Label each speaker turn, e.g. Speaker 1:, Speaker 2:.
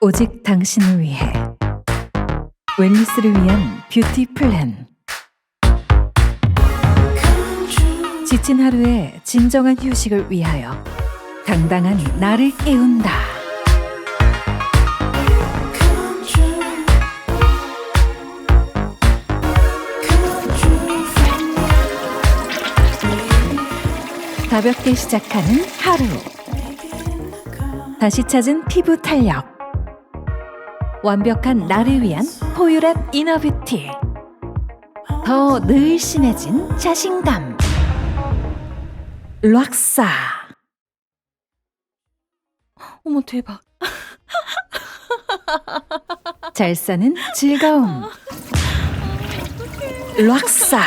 Speaker 1: 오직 당신을 위해. 웰니스를 위한 뷰티 플랜. 지친 하루의 진정한 휴식을 위하여 당당한 나를 깨운다. 가볍게 시작하는 하루. 다시 찾은 피부 탄력 완벽한 나를 위한 포유랩 이너뷰티. 더 늘씬해진 자신감. 락사.
Speaker 2: 어머 대박.
Speaker 1: 잘 사는 즐거움. 락사